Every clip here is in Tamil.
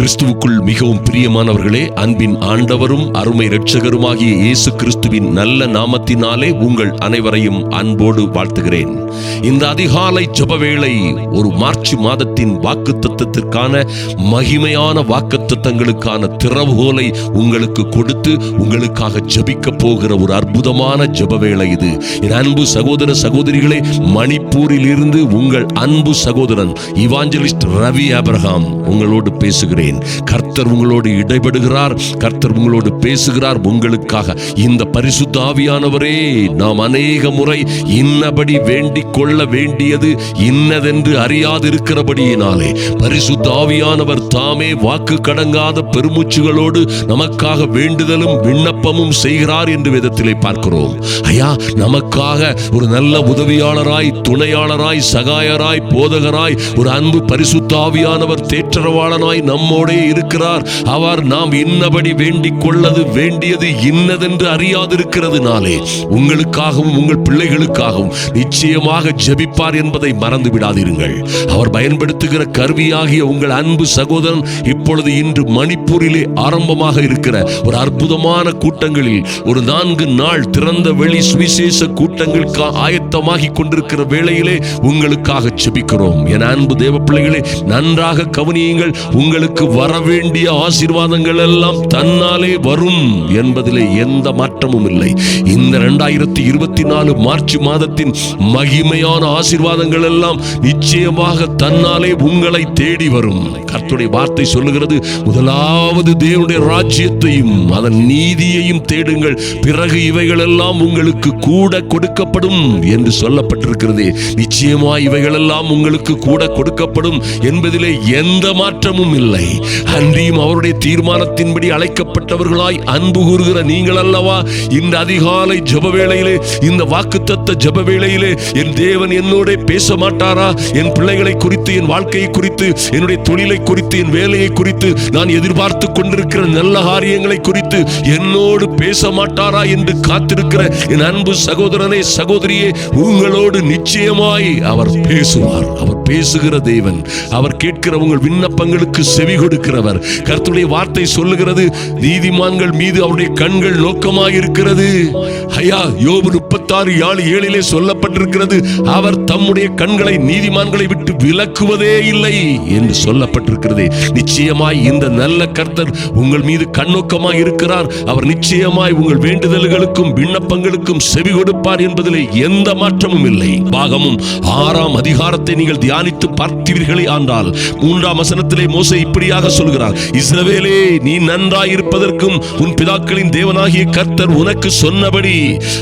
கிறிஸ்துவுக்குள் மிகவும் பிரியமானவர்களே அன்பின் ஆண்டவரும் அருமை இரட்சகருமாகிய இயேசு கிறிஸ்துவின் நல்ல நாமத்தினாலே உங்கள் அனைவரையும் அன்போடு வாழ்த்துகிறேன். இந்த அதிகாலை ஜெபவேளை ஒரு மார்ச் மாதத்தின் வாக்கு தத்துவத்திற்கான மகிமையான வாக்கு தத்தங்களுக்கான திறவுகோலை உங்களுக்கு கொடுத்து உங்களுக்காக ஜபிக்க போகிற ஒரு அற்புதமான ஜெபவேளை இது. என் அன்பு சகோதர சகோதரிகளே மணிப்பூரில் இருந்து உங்கள் அன்பு சகோதரன் இவாஞ்சலிஸ்ட் ரவி ஆபிரகாம் உங்களோடு பேசுகிறேன். கர்த்தர் உங்களோடு இடைபடுகிறார் கர்த்தர் உங்களோடு பேசுகிறார் உங்களுக்காக. இந்த பரிசுத்தாவியானவரே நாம் அநேக முறை இன்னபடி வேண்டிக் கொள்ள வேண்டியது இன்னதென்று அறியாதிருக்கிறபடியினாலே. பரிசுத்தாவியானவர் தாமே வாக்கு கடங்காத பெருமூச்சுகளோடு நமக்காக வேண்டுதலும் விண்ணப்பமும் செய்கிறார் என்று விதத்திலே பார்க்கிறோம். ஐயா நமக்காக ஒரு நல்ல உதவியாளராய் துணையாளராய் சகாயராய் போதகராய் ஒரு அன்பு பரிசுத்தாவியானவர் தேற்றரவாளனாய் நம்ம நம்மோடே இருக்கிறார். அவர் நாம் இன்னபடி வேண்டிக் கொள்ளது வேண்டியது இன்னதென்று அறியாதிருக்கிறதுனாலே உங்களுக்காகவும் உங்கள் பிள்ளைகளுக்காகவும் நிச்சயமாக ஜெபிப்பார் என்பதை மறந்து விடாதீர்கள். அவர் பயன்படுத்துகிற கருவியாகிய உங்கள் அன்பு சகோதரன் இப்பொழுது இன்று மணிப்பூரிலே ஆரம்பமாக இருக்கிற ஒரு அற்புதமான கூட்டங்களில் ஒரு நான்கு நாள் திறந்த வெளி சுவிசேஷ கூட்டங்களுக்கு ஆயத்தமாகி கொண்டிருக்கிற வேளையிலே உங்களுக்காக ஜெபிக்கிறோம். என அன்பு தேவ பிள்ளைகளே நன்றாக கவனியுங்கள். உங்களுக்கு வர வேண்டிய ஆசீர்வாதங்கள் எல்லாம் தன்னாலே வரும் என்பதிலே எந்த மாற்றமும் இல்லை. இந்த ரெண்டாயிரத்தி இருபத்தி நாலு மார்ச் மாதத்தின் மகிமையான ஆசீர்வாதங்கள் எல்லாம் நிச்சயமாக தன்னாலே உங்களை தேடி வரும். கர்த்துடைய வார்த்தை சொல்லுகிறது முதலாவது தேவனுடைய ராஜ்யத்தையும் அதன் நீதியையும் தேடுங்கள். பிறகு இவைகள் எல்லாம் உங்களுக்கு கூட கொடுக்கப்படும் என்று சொல்லப்பட்டிருக்கிறது. நிச்சயமா இவைகள் எல்லாம் உங்களுக்கு கூட கொடுக்கப்படும் என்பதிலே எந்த மாற்றமும் இல்லை. அன்றியும் அவருடைய தீர்மானத்தின்படி அழைக்கப்பட்டவர்களாய் அன்பு கூறுகிற நீங்கள் அல்லவா இந்த அதிகாலை ஜப வேளையிலே இந்த வாக்குத்தத்த ஜெப வேளையிலே என் தேவன் என்னோட பேச மாட்டாரா? என் பிள்ளைகளை குறித்து என் வாழ்க்கையை குறித்து என்னுடைய தொழிலை குறித்து என் வேலையை குறித்து நான் எதிர்பார்த்து கொண்டிருக்கிற நல்ல காரியங்களை குறித்து என்னோடு பேச மாட்டாரா என்று காத்திருக்கிற என் அன்பு சகோதரனே சகோதரியே உங்களோடு நிச்சயமாய் அவர் பேசுவார். அவர் பேசுகிற தேவன் அவர் கேட்கிற உங்கள் விண்ணப்பங்களுக்கு செவி கொடுக்கிறவர். கர்த்தருடைய வார்த்தை சொல்லுகிறது நீதிமான்கள் மீது அவருடைய கண்கள் நோக்கமாக இருக்கிறது ஐயா யோபு முப்பத்தாறு ஏழு ஏழிலே சொல்லப்பட்டிருக்கிறது அவர் தம்முடைய கண்களை நீதிமான்களை விட்டு விலக்குவதே இல்லை என்று சொல்லப்பட்டிருக்கிறது. நிச்சயமாய் இந்த நல்ல கர்த்தர் உங்கள் மீது கண்ணோக்கமாய் இருக்கிறார். அவர் நிச்சயமாய் உங்கள் வேண்டுதல்களுக்கும் விண்ணப்பங்களுக்கும் செவி கொடுப்பார் என்பதிலே எந்த மாற்றமும் இல்லை. பாகமும் ஆறாம் அதிகாரத்தை நீங்கள் தியானித்து பார்த்தீர்களே ஆண்டால் மூன்றாம் வசனத்திலே மோசை இப்படியாக சொல்கிறார் இஸ்ரவேலே நீ நன்றாய் இருப்பதற்கும் உன் பிதாக்களின் தேவனாகிய கர்த்தர் உனக்கு சொன்னபடி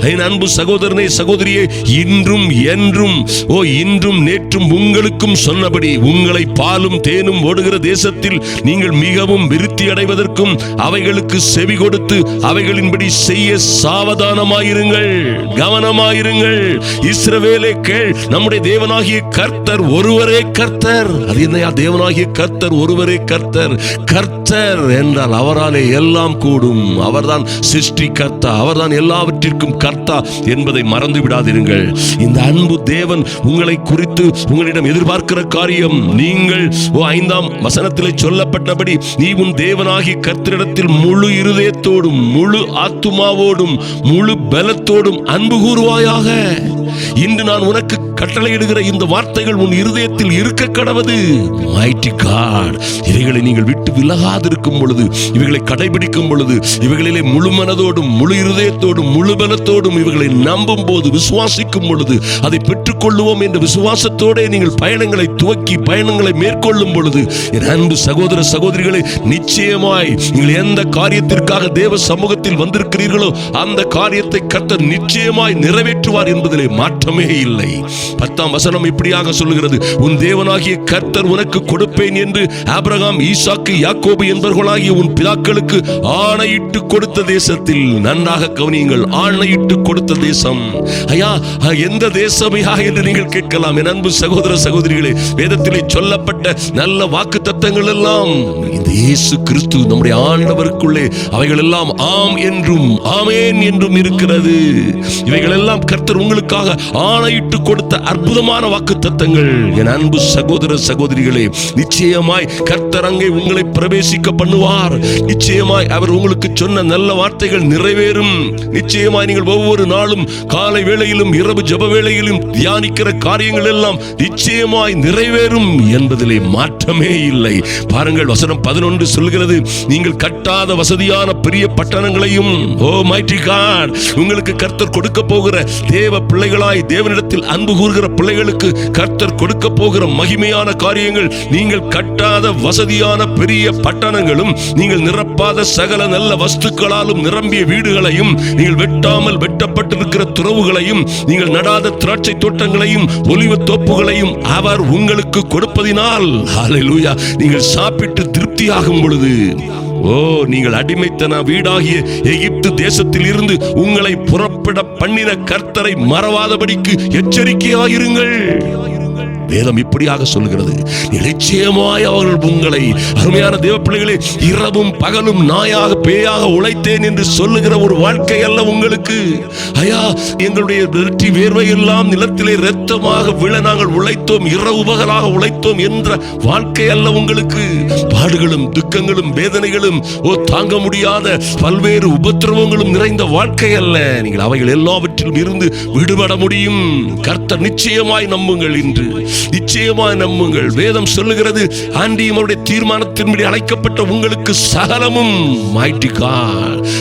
என் அன்பு சகோதரனே சகோதரியே இன்றும் என்றும் ஓ இன்றும் நேற்றும் உங்களுக்கும் சொன்னபடி உங்களை பாலும் தேனும் ஓடுகிற தேசத்தில் நீங்கள் மிகவும் விருத்தி அடைவதற்கும் அவைகளுக்கு செவி கொடுத்து அவைகளின்படி செய்ய சாவதானமாயிருங்கள். கவனமாயிருங்கள். இஸ்ரவேலே கேள் நம்முடைய தேவனாகிய கர்த்தர் ஒருவரே கர்த்தர். அது என்னையா தேவனாகிய கர்த்தர் ஒருவரே கர்த்தர்? கர்த்தர் என்றால் அவராலே எல்லாம் கூடும். அவர்தான் சிருஷ்டி கர்த்தா அவர்தான் எல்லாவற்றையும் எல்லாவற்றிற்கும் கர்த்தா என்பதை மறந்து விடாதிருங்கள் இந்த அன்பு தேவன் உங்களை குறித்து உங்களிடம் எதிர்பார்க்கிற காரியம் நீங்கள். ஓ ஐந்தாம் வசனத்திலே சொல்லப்பட்டபடி நீ உன் தேவனாகி கர்த்தரிடத்தில் முழு இருதயத்தோடும் முழு ஆத்துமாவோடும் முழு பலத்தோடும் அன்பு கூறுவாயாக. இன்று நான் உனக்கு கட்டளையிடுகிற இந்த வார்த்தைகள் உன் இருதயத்தில் இருக்க கடவது மைட்டி காட் இவைகளை நீங்கள் விட்டு விலகாதிருக்கும் பொழுது இவைகளை கடைபிடிக்கும் பொழுது இவைகளிலே முழு மனதோடும் முழு இருதயத்தோடும் முழு பலத்தோடும் இவைகளை நம்பும் போது விசுவாசிக்கும் பொழுது அதை பெற்றுக்கொள்ளுவோம் என்ற விசுவாசத்தோட நீங்கள் பயணங்களை துவக்கி பயணங்களை மேற்கொள்ளும் பொழுது என் அன்பு சகோதர சகோதரிகளை நிச்சயமாய் நீங்கள் எந்த காரியத்திற்காக தேவ சமூகத்தில் வந்திருக்கிறீர்களோ அந்த காரியத்தை கத்த நிச்சயமாய் நிறைவேற்றுவார் என்பதிலே மாற்றமே இல்லை. பத்தாம் வசனம் இப்படியாக சொல்லுகிறது. உன் தேவனாகிய கர்த்தர் உனக்கு கொடுப்பேன் என்று ஆபிரகாம் ஈசாக்கு யாக்கோபு என்பவர்களாகிய உன் பிதாக்களுக்கு ஆணையிட்டு கொடுத்த தேசத்தில் நன்றாக கவனியுங்கள். ஆணையிட்டு கொடுத்த தேசம். ஐயா எந்த தேசமையா என்று நீங்கள் கேட்கலாம். என் அன்பு சகோதர சகோதரிகளே வேதத்திலே சொல்லப்பட்ட நல்ல வாக்கு தத்தங்கள் எல்லாம் இந்த இயேசு கிறிஸ்து நம்முடைய ஆண்டவருக்குள்ளே அவைகள் எல்லாம் ஆம் என்றும் ஆமேன் என்றும் இருக்கிறது. இவைகள் எல்லாம் கர்த்தர் உங்களுக்காக ஆணையிட்டு கொடுத்த அற்புதமான வாக்கு தத்தங்கள் என் அன்பு சகோதர சகோதரிகளே நிச்சயமாய் கர்த்தரங்கை உங்களை பிரவேசிக்க பண்ணுவார். நிச்சயமாய் அவர் உங்களுக்கு சொன்ன நல்ல வார்த்தைகள் நிறைவேறும். நிச்சயமாய் நீங்கள் ஒவ்வொரு நாளும் காலை வேளையிலும் இரவு ஜப வேளையிலும் தியானிக்கிற காரியங்கள் எல்லாம் நிச்சயமாய் நிறைவேறும் என்பதிலே மாற்றமே இல்லை. பாருங்கள் வசனம் பதினொன்று சொல்கிறது நீங்கள் கட்டாத வசதியான பெரிய பட்டணங்களையும் ஓ மைட்டி காட் உங்களுக்கு கர்த்தர் கொடுக்க போகிற தேவ பிள்ளைகளாய் தேவனிடத்தில் அன்பு கூறுகிற பிள்ளைகளுக்கு கர்த்தர் கொடுக்க போகிற மகிமையான காரியங்கள் நீங்கள் கட்டாத வசதியான பெரிய பட்டணங்களும் நீங்கள் நிரப்பாத சகல நல்ல வஸ்துக்களாலும் நிரம்பிய வீடுகளையும் நீங்கள் வெட்டாமல் வெட்டப்பட்டிருக்கிற துறவுகளையும் நீங்கள் நடாத திராட்சை தோட்டங்களையும் ஒலிவ தோப்புகளையும் அவர் உங்களுக்கு கொடுப்பதினால் நீங்கள் சாப்பிட்டு திருப்தியாகும் பொழுது. ஓ நீங்கள் அடிமைத்தன வீடாகிய எகிப்து தேசத்தில் இருந்து உங்களை புறப்பட பண்ணின கர்த்தரை மறவாதபடிக்கு எச்சரிக்கையாயிருங்கள். வேதம் இப்படியாக சொல்கிறது நிச்சயமாய் அவர்கள் உங்களை அருமையான தேவ பிள்ளைகளே இரவும் பகலும் நாயாக பேயாக உழைத்தேன் என்று சொல்லுகிற ஒரு வாழ்க்கை அல்ல உங்களுக்கு. ஐயா எங்களுடைய வெற்றி வேர்வை எல்லாம் நிலத்திலே இரத்தமாக விழ நாங்கள் உழைத்தோம் இரவு பகலாக உழைத்தோம் என்ற வாழ்க்கை அல்ல உங்களுக்கு. பாடுகளும் துக்கங்களும் வேதனைகளும் ஓ தாங்க முடியாத பல்வேறு உபத்திரவங்களும் நிறைந்த வாழ்க்கை அல்ல. நீங்கள் அவைகள் எல்லாவற்றிலும் இருந்து விடுபட முடியும். கர்த்தர் நிச்சயமாய் நம்புங்கள் இன்று. நிச்சயமாய் நம்புங்கள். வேதம் சொல்லுகிறது ஆண்டியும் அவருடைய தீர்மானத்தின்படி அழைக்கப்பட்ட உங்களுக்கு சகலமும் mighty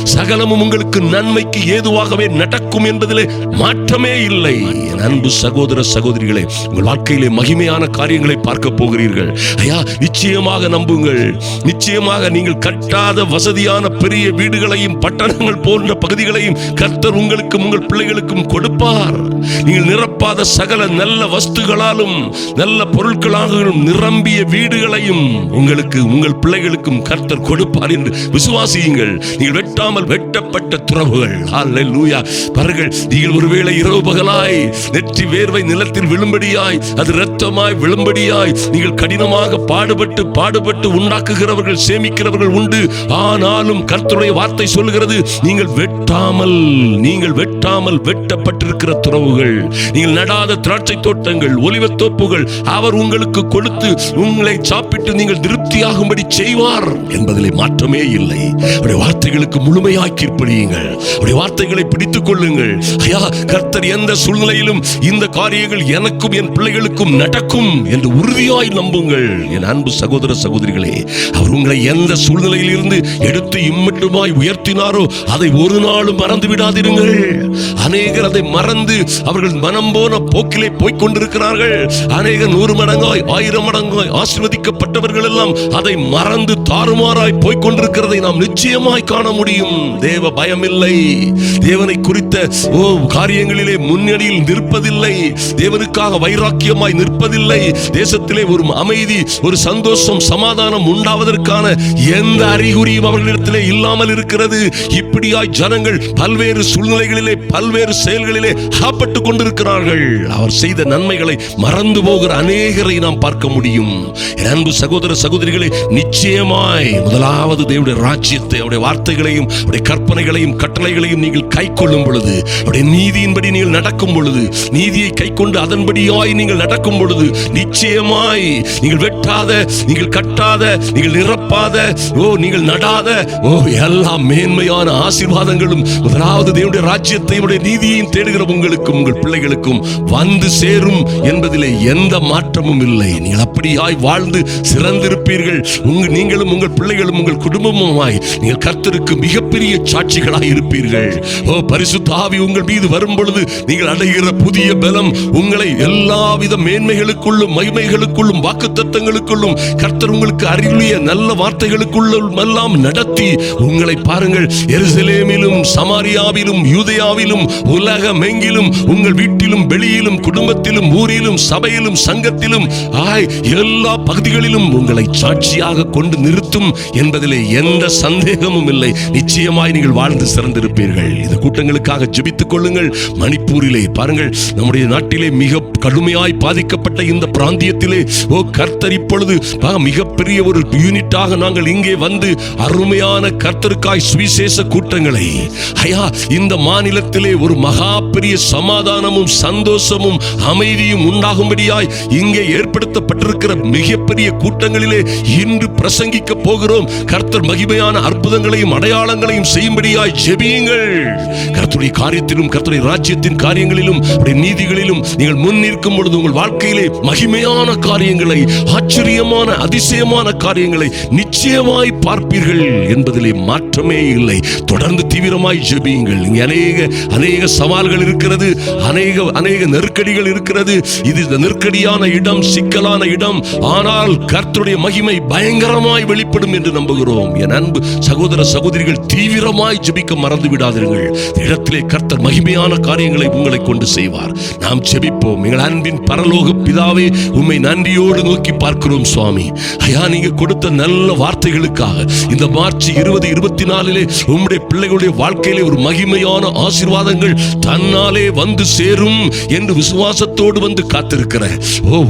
சகலமும் உங்களுக்கு நன்மைக்கு ஏதுவாகவே நடக்கும் என்பதிலே மாற்றமே இல்லை. அன்பு சகோதர சகோதரிகளே உங்கள் வாழ்க்கையிலே மகிமையான காரியங்களை பார்க்க போகிறீர்கள். ஐயா நிச்சயமாக நம்புங்கள். நிச்சயமாக நீங்கள் கட்டாத வசதியான பெரிய வீடுகளையும் பட்டணங்கள் போன்ற பகுதிகளையும் கர்த்தர் உங்களுக்கும் உங்கள் பிள்ளைகளுக்கும் கொடுப்பார். நீங்கள் நிரப்பாத சகல நல்ல வஸ்துகளாலும் நல்ல பொருட்களாக நிரம்பிய வீடுகளையும் உங்களுக்கு உங்கள் பிள்ளைகளுக்கும் கர்த்தர் கொடுப்பார் என்று விசுவாசியுங்கள். நீங்கள் வெட்டாமல் வெட்டப்பட்ட துறவுகள். ஹalleluya பாருங்கள் நீங்கள் ஒருவேளை இரவு பகலாய் நெற்றி வேர்வை நிலத்தில் விழும்படியாய் அது இரத்தமாய் விழும்படியாய் நீங்கள் கடினமாக பாடுபட்டு பாடுபட்டு உண்டாக்குகிறவர்கள் சேமிக்கிறவர்கள் உண்டு. ஆனாலும் கர்த்தருடைய வார்த்தை சொல்லுகிறது நீங்கள் வெட்ட வெட்டாமல் நீங்கள் வெட்டாமல் வெட்டப்பட்டிருக்கிற துறவுகள் நீங்கள் நடாத திராட்சை தோட்டங்கள் ஒலிவத்தோப்புகள் அவர் உங்களுக்கு கொடுத்து உங்களை சாப்பிட்டு நீங்கள் திருப்தியாகும்படி செய்வார் என்பதிலே மாற்றமே இல்லை. அவருடைய வார்த்தைகளுக்கு முழுமையாய் கீழ்ப்படியுங்கள். அவருடைய வார்த்தைகளை பிடித்துக் கொள்ளுங்கள். ஐயா கர்த்தர் எந்த சூழ்நிலையிலும் இந்த காரியங்கள் எனக்கும் என் பிள்ளைகளுக்கும் நடக்கும் என்று உறுதியாய் நம்புங்கள். என் அன்பு சகோதர சகோதரிகளே அவர் உங்களை எந்த சூழ்நிலையில் இருந்து எடுத்து இம்மட்டுமாய் உயர்த்தினாரோ அதை ஒரு நாள் நாளும் மறந்து விடாதிருங்கள். அநேகர் அதை மறந்து அவர்கள் மனம் போன போக்கிலே போய்க் கொண்டிருக்கிறார்கள் அநேக நூறு மடங்காய் ஆயிரம் மடங்காய் ஆசிர்வதிக்கப்பட்டவர்கள் எல்லாம் அதை மறந்து தாறுமாறாய் போய்க் கொண்டிருக்கிறதை நாம் நிச்சயமாய் காண முடியும். தேவ பயமில்லை. தேவனை குறித்த ஓ காரியங்களிலே முன்னணியில் நிற்பதில்லை. தேவனுக்காக வைராக்கியமாய் நிற்பதில்லை. தேசத்திலே ஒரு அமைதி ஒரு சந்தோஷம் சமாதானம் உண்டாவதற்கான எந்த அறிகுறியும் அவர்களிடத்திலே இல்லாமல் இருக்கிறது. இப்படியாய் ஜனங்கள் பல்வேறு சூழ்நிலைகளிலே பல்வேறு செயல்களிலே அகப்பட்டு கொண்டிருக்கிறார்கள். அவர் செய்த நன்மைகளை மறந்து போகிற அநேகரை நாம் பார்க்க முடியும். அன்பு சகோதர சகோதரிகளை நிச்சயமாய் முதலாவது தேவடைய ராஜ்யத்தை அவருடைய வார்த்தைகளையும் அவருடைய கற்பனைகளையும் கட்டளைகளையும் நீங்கள் கை கொள்ளும் பொழுது அவருடைய நீதியின்படி நீங்கள் நடக்கும் பொழுது நீதியை கை கொண்டு அதன்படியாய் நீங்கள் நடக்கும் பொழுது நிச்சயமாய் நீங்கள் வெட்டாத நீங்கள் கட்டாத நீங்கள் நிரப்பாத ஓ நீங்கள் நடாத ஓ எல்லாம் மேன்மையான ஆசீர்வாதங்களும் முதலாவது தேவனுடைய ராஜ்யத்தை நீதியையும் தேடுகிற உங்களுக்கும் உங்கள் பிள்ளைகளுக்கும் வந்து சேரும் என்பதிலே எந்த மாற்றமும் இல்லை. நீங்கள் அப்படியாய் வாழ்ந்து சிறந்திருப்பீர்கள். உங்க நீங்களும் உங்கள் பிள்ளைகளும் உங்கள் குடும்பமுமாய் நீங்கள் கர்த்தருக்கு மிகப்பெரிய சாட்சிகளாய் இருப்பீர்கள். ஓ பரிசுத்த ஆவி உங்கள் மீது வரும் பொழுது நீங்கள் அடைகிற புதிய பலம் உங்களை எல்லாவித மேன்மைகளுக்குள்ளும் மகிமைகளுக்குள்ளும் வாக்கு தத்தங்களுக்குள்ளும் கர்த்தர் உங்களுக்கு அருளிய நல்ல வார்த்தைகளுக்குள்ளும் எல்லாம் நடத்தி உங்களை பாருங்கள். எருசலேமிலும் எருசலேமிலும் சமாரியாவிலும் யூதேயாவிலும் உலகமெங்கிலும் உங்கள் வீட்டிலும் வெளியிலும் குடும்பத்திலும் ஊரிலும் சபையிலும் சங்கத்திலும் ஆய் எல்லா பகுதிகளிலும் உங்களை சாட்சியாக கொண்டு நிறுத்தும் என்பதிலே எந்த சந்தேகமும் இல்லை. நிச்சயமாய் நீங்கள் வாழ்ந்து சிறந்திருப்பீர்கள். இந்த கூட்டங்களுக்காக ஜெபித்துக் கொள்ளுங்கள். மணிப்பூரிலே பாருங்கள். நம்முடைய நாட்டிலே மிக கடுமையாய் பாதிக்கப்பட்ட இந்த பிராந்தியத்திலே ஓ கர்த்தர் இப்பொழுது மிகப்பெரிய ஒரு யூனிட்டாக நாங்கள் இங்கே வந்து அருமையான கர்த்தருக்காய் சுவிசேஷ கூட்டங்களை ஐயா இந்த மாநிலத்திலே ஒரு மகா பெரிய சமாதானமும் சந்தோஷமும் அமைதியும் உண்டாகும்படியாய் இங்கே ஏற்படுத்தப்பட்டிருக்கிற மிகப்பெரிய கூட்டங்களிலே இன்று பிரசங்கிக்க போகிறோம். கர்த்தர் மகிமையான அற்புதங்களையும் அடையாளங்களையும் செய்யும்படியாய் ஜெபியுங்கள். கர்த்தருடைய காரியத்திலும் கர்த்தருடைய ராஜ்யத்தின் காரியங்களிலும் நீதிகளிலும் நீங்கள் முன் நிற்கும் பொழுது உங்கள் வாழ்க்கையிலே மகிமையான காரியங்களை ஆச்சரியமான அதிசயமான காரியங்களை நிச்சயமாய் பார்ப்பீர்கள் என்பதிலே மாற்றமே இல்லை. தொடர்ந்து தீவிரமாக தீவிரமாய் ஜெபியுங்கள். இங்கே அநேக அநேக சவால்கள் இருக்கிறது அநேக அநேக நெருக்கடிகள் இருக்கிறது. இது நெருக்கடியான இடம் சிக்கலான இடம். ஆனால் கர்த்தருடைய மகிமை பயங்கரமாய் வெளிப்படும் என்று நம்புகிறோம். என் அன்பு சகோதர சகோதரிகள் தீவிரமாய் ஜெபிக்க மறந்து விடாதீர்கள். இடத்திலே கர்த்தர் மகிமையான காரியங்களை உங்களை கொண்டு செய்வார். நாம் ஜெபிப்போம். எங்கள் அன்பின் பரலோக பிதாவே உண்மை நன்றியோடு நோக்கி பார்க்கிறோம் சுவாமி. ஐயா நீங்க கொடுத்த நல்ல வார்த்தைகளுக்காக இந்த மார்ச் இருபது இருபத்தி நாலிலே உம்முடைய பிள்ளைகளுடைய வாழ்க்கையிலே ஒரு மகிமையான ஆசீர்வாதங்கள் தன்னாலே வந்து சேரும் என்று விசுவாசத்தோடு வந்து காத்திருக்கிற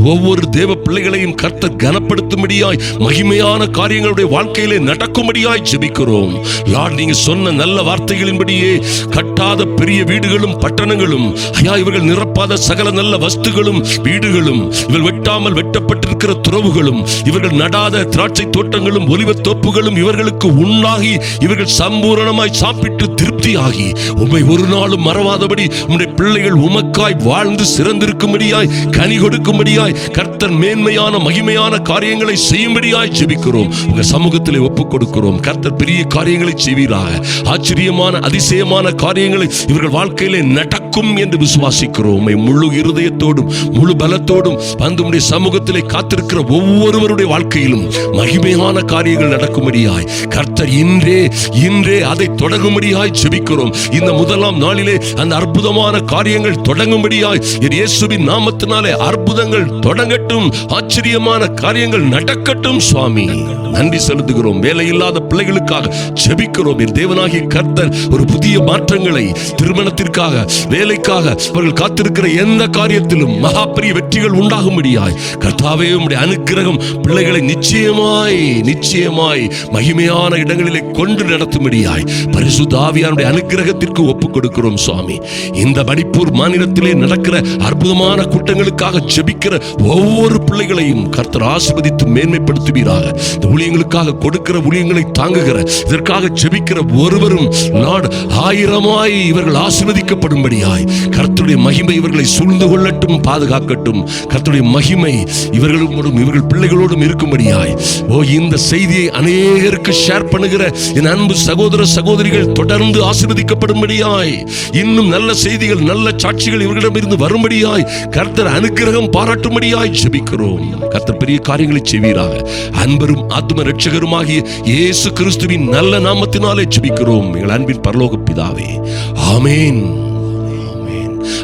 ஒவ்வொரு தேவ பிள்ளைகளையும் கர்த்தர் கனப்படுத்தும்படியாய் மகிமையான காரியங்களுடைய வாழ்க்கையிலே நடக்கும்படியாய் ஜெபிக்கிறோம். லார்ட் நீங்க சொன்ன நல்ல வார்த்தைகளின்படியே கட்டாத பெரிய வீடுகளும் பட்டணங்களும் ஐயா இவர்கள் நிரப்பாத சகல நல்ல வஸ்துகளும் வீடுகளும் இவர்கள் வெட்டாமல் வெட்டப்பட்டிருக்கிற துறவுகளும் இவர்கள் நடாத திராட்சை தோட்டங்களும் ஒலிவத் தோப்புகளும் இவர்களுக்கு உண்ணாகி இவர்கள் சம்பூரணமாய் சாப்பிட்டு திருப்தியாகி உம்மை ஒரு நாளும் மறவாதபடி உம்முடைய பிள்ளைகள் உமக்காய் வாழ்ந்து சிறந்திருக்கும்படியாய் கனி கொடுக்கும்படியாய் கர்த்தர் மேன்மையான மகிமையான காரியங்களை செய்யும்படியாய் ஜெபிக்கிறோம். உங்க சமூகத்தில் ஒப்புக் கொடுக்கிறோம். கர்த்தர் பெரிய காரியங்களை செய்வீராக. ஆச்சரியமான அதிசயமான காரியங்களை இவர்கள் வாழ்க்கையிலே நடக்கும் என்று விசுவாசிக்கிறோம். உம்மை முழு இருதயத்தோடும் முழு பலத்தோடும் வந்து உம்முடைய சமூகத்திலே காத்திருக்கிற ஒவ்வொருவருடைய வாழ்க்கையிலும் மகிமையான காரியங்கள் நடக்கும்படியாய் கர்த்தர் இன்றே இன்றே அதை தொடங்கும்படியாய் ஜெபிக்கிறோம். இந்த முதலாம் நாளிலே அந்த அற்புதமான காரியங்கள் தொடங்கும்படியாய் என் இயேசுவின் நாமத்தினாலே அற்புதங்கள் தொடங்கட்டும் ஆச்சரியமான காரியங்கள் நடக்கட்டும் சுவாமி. நன்றி செலுத்துகிறோம். வேலை இல்லாத பிள்ளைகளுக்காக ஜெபிக்கிறோம். என் தேவனாகிய கர்த்தர் ஒரு புதிய மாற்றங்களை திருமணத்திற்காக வேலைக்காக அவர்கள் காத்திருக்கிற எந்த காரியத்திலும் மகா பெரிய வெற்றிகள் உண்டாகும்படியாய் கர்த்தாவே உடைய அனுக்கிரகம் பிள்ளைகளை நிச்சயமாய் நிச்சயமாய் மகிமையான இடங்களிலே கொண்டு நடத்தும்படியாய் பரிசுத்த ஆவியானுடைய அனுகிரகத்திற்கு ஒப்புக் கொடுக்கிறோம் சுவாமி. இந்த மணிப்பூர் மாநிலத்திலே நடக்கிற அற்புதமான கூட்டங்களுக்காக ஜெபிக்கிற ஒவ்வொரு பிள்ளைகளையும் கர்த்தர் ஆசிர்வதித்து மேன்மைப்படுத்துவீராக. இந்த ஊழியங்களுக்காக கொடுக்கிற ஊழியங்களை தாங்குகிற இதற்காக ஜெபிக்கிற ஒருவரும் நாடு ஆயிரமாய் இவர்கள் ஆசிர்வதிக்கப்படும்படியாய். கர்த்தருடைய மகிமை இவர்களை சூழ்ந்து கொள்ளட்டும் பாதுகாக்கட்டும். கர்த்தருடைய மகிமை இவர்களோடும் இவர்கள் பிள்ளைகளோடும் இருக்கும்படியாய். ஓ இந்த செய்தியை அநேகருக்கு ஷேர் பண்ணுகிற என் அன்பு சகோதர சகோதரிகள் தொடர் தொடர்ந்து ஆசிர்வதிக்கப்படும்படியாய். இன்னும் நல்ல செய்திகள் நல்ல சாட்சிகள் இவர்களிடமிருந்து வரும்படியாய் கர்த்தர் அனுக்கிரகம் பாராட்டும்படியாய் ஜெபிக்கிறோம். கர்த்தர் பெரிய காரியங்களை செய்வீராக. அன்பரும் ஆத்ம ரட்சகருமாகிய இயேசு கிறிஸ்துவின் நல்ல நாமத்தினாலே ஜெபிக்கிறோம். எங்கள் அன்பின் பரலோக பிதாவே. ஆமேன்.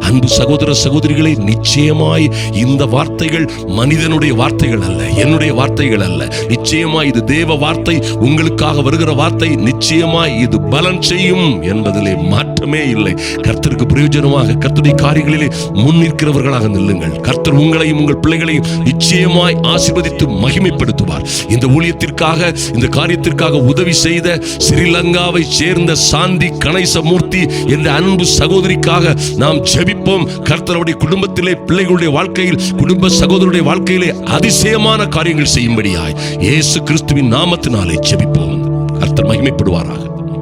அன்பு சகோதர சகோதரிகளை நிச்சயமாய் இந்த வார்த்தைகள் மனிதனுடைய வார்த்தைகள் அல்ல என்னுடைய வார்த்தைகள் அல்ல. நிச்சயமாய் இது தேவ வார்த்தை உங்களுக்காக வருகிற வார்த்தை நிச்சயமாய் இது பலன் செய்யும் என்பதிலே மாற்றமே இல்லை. கர்த்தருக்கு பிரயோஜனமாக கர்த்தருடைய காரியங்களிலே முன் நிற்கிறவர்களாக நில்லுங்கள். கர்த்தர் உங்களையும் உங்கள் பிள்ளைகளையும் நிச்சயமாய் ஆசிர்வதித்து மகிமைப்படுத்துவார். இந்த ஊழியத்திற்காக இந்த காரியத்திற்காக உதவி செய்த ஸ்ரீலங்காவை சேர்ந்த சாந்தி கணேசமூர்த்தி என்ற அன்பு சகோதரிக்காக நாம் ஜெபிப்போம் கர்த்தருடைய குடும்பத்திலே பிள்ளைகளுடைய வாழ்க்கையில் குடும்ப சகோதரருடைய வாழ்க்கையிலே அதிசயமான காரியங்கள் செய்யும்படியாய். இயேசு கிறிஸ்துவின் நாமத்தினாலே ஜெபிப்போம் கர்த்தர் மகிமைப்படுவாராக.